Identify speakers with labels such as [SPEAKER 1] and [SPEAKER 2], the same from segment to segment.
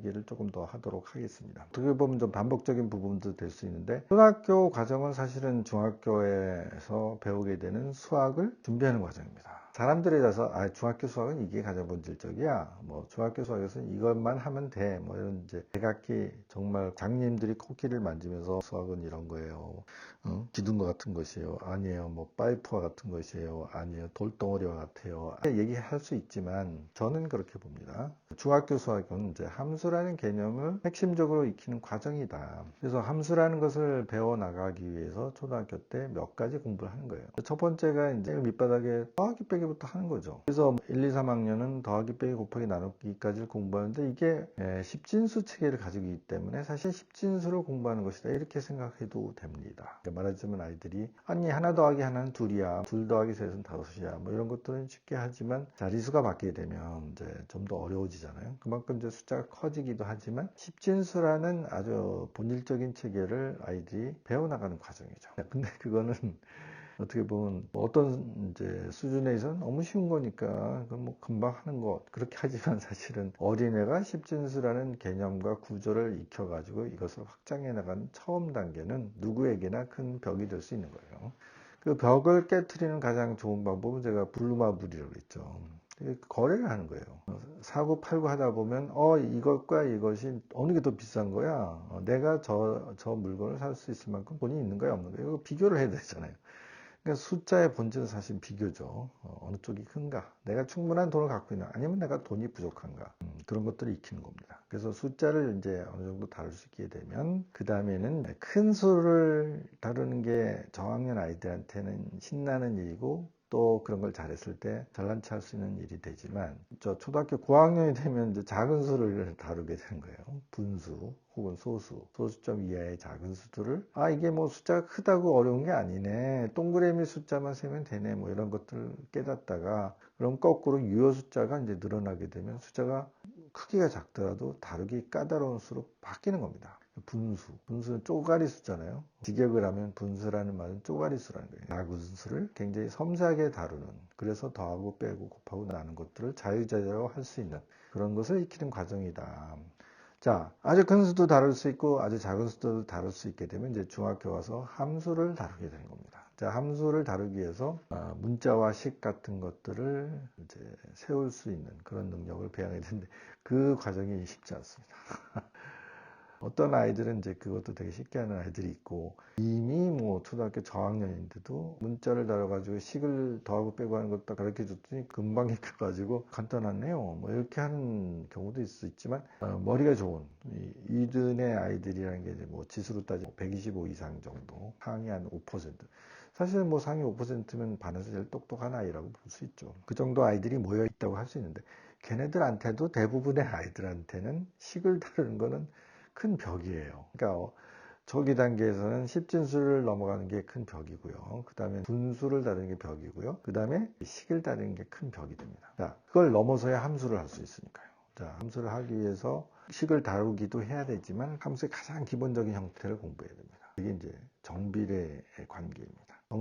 [SPEAKER 1] 얘기를 조금 더 하도록 하겠습니다. 어떻게 보면 좀 반복적인 부분도 될 수 있는데 초등학교 과정은 사실은 중학교에서 배우게 되는 수학을 준비하는 과정입니다. 사람들에 대해서 아 중학교 수학은 이게 가장 본질적이야. 뭐 중학교 수학에서는 이것만 하면 돼. 뭐 이런 이제 대각기 정말 장님들이 코끼리를 만지면서 수학은 이런 거예요. 어? 기둥과 같은 것이에요. 아니에요. 뭐 파이프와 같은 것이에요. 아니에요. 돌덩어리와 같아요. 얘기할 수 있지만 저는 그렇게 봅니다. 중학교 수학은 이제 함수라는 개념을 핵심적으로 익히는 과정이다. 그래서 함수라는 것을 배워 나가기 위해서 초등학교 때 몇 가지 공부를 하는 거예요. 첫 번째가 이제 밑바닥에 더하기 빼기부터 하는 거죠. 그래서 1, 2, 3학년은 더하기 빼기 곱하기 나누기까지를 공부하는데 이게 예, 십진수 체계를 가지고 있기 때문에 사실 십진수를 공부하는 것이다 이렇게 생각해도 됩니다. 말하자면 아이들이 아니 하나 더하기 하나는 둘이야, 둘 더하기 셋은 다섯이야, 뭐 이런 것들은 쉽게 하지만 자리수가 바뀌게 되면 이제 좀 더 어려워지잖아요. 그만큼 이제 숫자가 커지기도 하지만 십진수라는 아주 본질적인 체계를 아이들이 배워나가는 과정이죠. 근데 그거는 어떻게 보면 뭐 어떤 이제 수준에서는 너무 쉬운 거니까 뭐 금방 하는 것 그렇게 하지만 사실은 어린애가 십진수라는 개념과 구조를 익혀가지고 이것을 확장해 나가는 처음 단계는 누구에게나 큰 벽이 될 수 있는 거예요. 그 벽을 깨트리는 가장 좋은 방법은 제가 블루마블이라고 했죠. 거래를 하는 거예요. 사고 팔고 하다 보면 어 이것과 이것이 어느 게 더 비싼 거야. 어, 내가 저 저 물건을 살 수 있을 만큼 돈이 있는 거야 없는 거야. 이거 비교를 해야 되잖아요. 그러니까 숫자의 본질은 사실 비교죠. 어, 느 쪽이 큰가? 내가 충분한 돈을 갖고 있나? 아니면 내가 돈이 부족한가? 음, 그런 것들을 익히는 겁니다. 그래서 숫자를 이제 어느 정도 다룰 수 있게 되면 그 다음에는 큰 수를 다루는 게 저학년 아이들한테는 신나는 일이고 또 그런 걸 잘했을 때 잘난 체 할 수 있는 일이 되지만 저 초등학교 9학년이 되면 이제 작은 수를 다루게 되는 거예요. 분수 혹은 소수, 소수점 이하의 작은 수들을 아 이게 뭐 숫자가 크다고 어려운 게 아니네. 동그라미 숫자만 세면 되네. 뭐 이런 것들을 깨닫다가 그럼 거꾸로 유효 숫자가 이제 늘어나게 되면 숫자가 크기가 작더라도 다루기 까다로운 수로 바뀌는 겁니다. 분수. 분수는 쪼가리 수잖아요. 직역을 하면 분수라는 말은 쪼가리 수라는 거예요. 작은 수를 굉장히 섬세하게 다루는, 그래서 더하고 빼고 곱하고 나는 것들을 자유자재로 할 수 있는 그런 것을 익히는 과정이다. 자, 아주 큰 수도 다룰 수 있고 아주 작은 수도 다룰 수 있게 되면 이제 중학교 와서 함수를 다루게 되는 겁니다. 자, 함수를 다루기 위해서 아, 문자와 식 같은 것들을 이제 세울 수 있는 그런 능력을 배양해야 되는데 그 과정이 쉽지 않습니다. 어떤 아이들은 이제 그것도 되게 쉽게 하는 아이들이 있고 이미 뭐 초등학교 저학년인데도 문자를 달아가지고 식을 더하고 빼고 하는 것도 가르쳐 줬더니 금방 익혀가지고 간단하네요. 뭐 이렇게 하는 경우도 있을 수 있지만 어, 머리가 좋은 이든의 아이들이라는 게 이제 뭐 지수로 따지면 125 이상 정도 상위 한 5%. 사실 뭐 상위 5%면 반에서 제일 똑똑한 아이라고 볼 수 있죠. 그 정도 아이들이 모여 있다고 할 수 있는데 걔네들한테도 대부분의 아이들한테는 식을 다루는 거는 큰 벽이에요. 그러니까 초기 단계에서는 십진수를 넘어가는 게 큰 벽이고요. 그 다음에 분수를 다루는 게 벽이고요. 그 다음에 식을 다루는 게 큰 벽이 됩니다. 자, 그걸 넘어서야 함수를 할 수 있으니까요. 자, 함수를 하기 위해서 식을 다루기도 해야 되지만 함수의 가장 기본적인 형태를 공부해야 됩니다. 이게 이제 정비례의 관계입니다.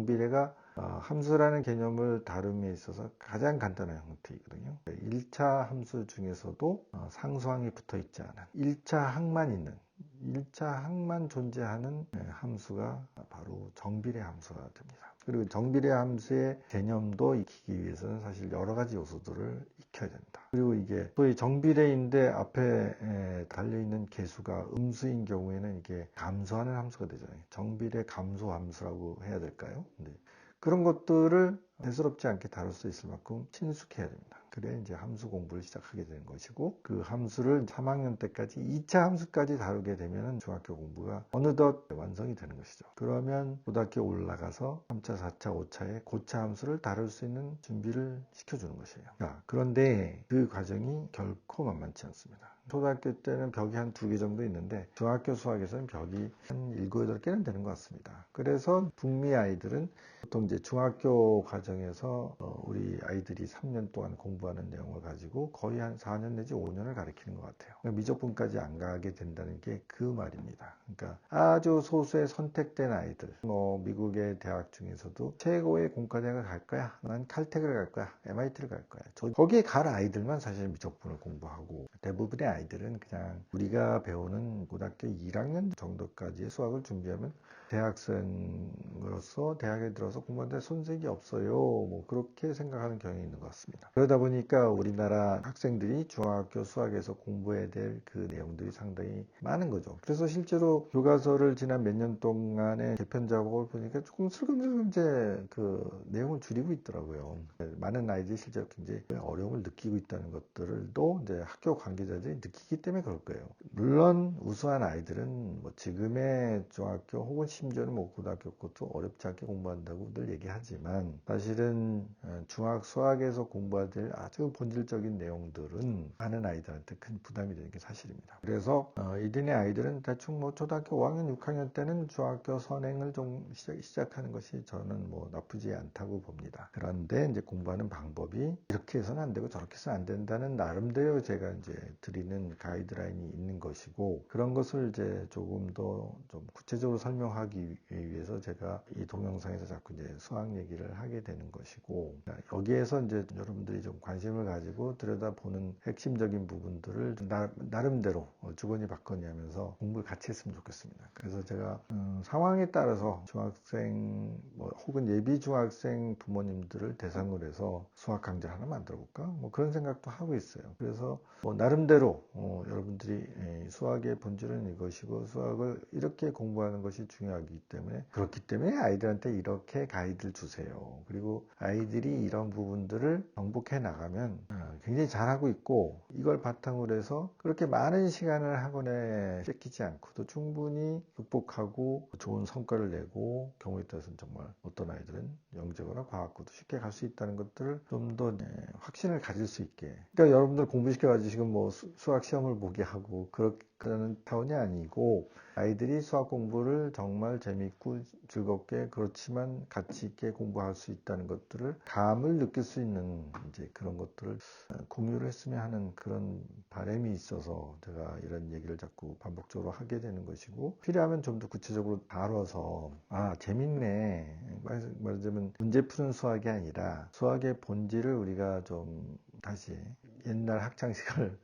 [SPEAKER 1] 정비례가 어, 함수라는 개념을 다룸에 있어서 가장 간단한 형태이거든요. 1차 함수 중에서도 어, 상수항이 붙어 있지 않은 1차 항만 있는 1차 항만 존재하는 네, 함수가 바로 정비례 함수가 됩니다. 그리고 정비례 함수의 개념도 익히기 위해서는 사실 여러 가지 요소들을 익혀야 된다. 그리고 이게 소위 정비례인데 앞에 달려있는 개수가 음수인 경우에는 이게 감소하는 함수가 되잖아요. 정비례 감소 함수라고 해야 될까요? 네. 그런 것들을 대수롭지 않게 다룰 수 있을 만큼 친숙해야 됩니다. 그래 이제 함수 공부를 시작하게 되는 것이고 그 함수를 3학년 때까지 2차 함수까지 다루게 되면 중학교 공부가 어느덧 완성이 되는 것이죠. 그러면 고등학교 올라가서 3차, 4차, 5차에 고차 함수를 다룰 수 있는 준비를 시켜주는 것이에요. 자, 그런데 그 과정이 결코 만만치 않습니다. 초등학교 때는 벽이 한 두 개 정도 있는데 중학교 수학에서는 벽이 한 일곱 여덟 개는 되는 것 같습니다. 그래서 북미 아이들은 보통 이제 중학교 과정에서 어, 우리 아이들이 3년 동안 공부 공부하는 내용을 가지고 거의 한 4년 내지 5년을 가리키는 것 같아요. 그러니까 미적분까지 안 가게 된다는 게 그 말입니다. 그러니까 아주 소수의 선택된 아이들, 뭐 미국의 대학 중에서도 최고의 공과대학을 갈 거야. 난 칼텍을 갈 거야. MIT를 갈 거야. 저- 거기에 갈 아이들만 사실 미적분을 공부하고 대부분의 아이 들은 그냥 우리가 배우는 고등학교 1학년 정도까지의 수학을 준비하면 대학생으로서 대학에 들어서 공부하는데 손색이 없어요. 뭐 그렇게 생각하는 경향이 있는 것 같습니다. 그러다 보니까 우리나라 학생들이 중학교 수학에서 공부해야 될 그 내용들이 상당히 많은 거죠. 그래서 실제로 교과서를 지난 몇 년 동안의 개편 작업을 보니까 조금 슬금슬금 이제 그 내용을 줄이고 있더라고요. 많은 아이들이 실제로 굉장히 어려움을 느끼고 있다는 것들도 이제 학교 관계자들이 느끼기 때문에 그럴 거예요. 물론 우수한 아이들은 뭐 지금의 중학교 혹은 심지어는 뭐 고등학교 것도 어렵지 않게 공부한다고 늘 얘기하지만 사실은 어, 중학 수학에서 공부해야 될 아주 본질적인 내용들은 많은 아이들한테 큰 부담이 되는 게 사실입니다. 그래서 어, 이들의 아이들은 대충 뭐 초등학교 5학년, 6학년 때는 중학교 선행을 좀 시작, 시작 하는 것이 저는 뭐 나쁘지 않다고 봅니다. 그런데 이제 공부하는 방법이 이렇게 해서는 안 되고 저렇게 해서는 안 된다는 나름대로 제가 이제 드리는 가이드라인이 있는 것이고 그런 것을 이제 조금 더 좀 구체적으로 설명하기 위해서 제가 이 동영상에서 자꾸 이제 수학 얘기를 하게 되는 것이고 여기에서 이제 여러분들이 좀 관심을 가지고 들여다보는 핵심적인 부분들을 나, 나름대로 어, 주거니 받거니 하면서 공부를 같이 했으면 좋겠습니다. 그래서 제가 음, 상황에 따라서 중학생 뭐 혹은 예비 중학생 부모님들을 대상으로 해서 수학 강좌 하나 만들어 볼까? 뭐 그런 생각도 하고 있어요. 그래서 뭐 나름대로 어, 여러분들이 에, 수학의 본질은 이것이고 수학을 이렇게 공부하는 것이 중요하 기 때문에 그렇기 때문에 아이들한테 이렇게 가이드를 주세요. 그리고 아이들이 이런 부분들을 정복해 나가면 어, 굉장히 잘하고 있고 이걸 바탕으로 해서 그렇게 많은 시간을 학원에 뺏기지 않고도 충분히 극복하고 좋은 성과를 내고 경우에 따라서는 정말 어떤 아이들은 영재거나 과학고도 쉽게 갈 수 있다는 것들을 좀 더 확신을 가질 수 있게 그러니까 여러분들 공부시켜가지고 지금 뭐 수- 수학 시험을 보게 하고 그 런 타운이 아니고 아이들이 수학 공부를 정말 재밌고 즐겁게 그렇지만 가치 있게 공부할 수 있다는 것들을 감을 느낄 수 있는 이제 그런 것들을 어, 공유를 했으면 하는 그런 바람이 있어서 제가 이런 얘기를 자꾸 반복적으로 하게 되는 것이고 필요하면 좀 더 구체적으로 다뤄서 아 재밌네. 말- 말하자면 문제 푸는 수학이 아니라 수학의 본질을 우리가 좀 다시 옛날 학창 시절을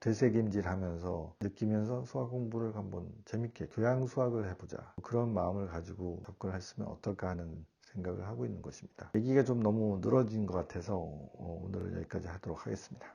[SPEAKER 1] 되새김질하면서 느끼면서 수학 공부를 한번 재밌게 교양 수학을 해보자 그런 마음을 가지고 접근을 했으면 어떨까 하는 생각을 하고 있는 것입니다. 얘기가 좀 너무 늘어진 것 같아서 어, 오늘은 여기까지 하도록 하겠습니다.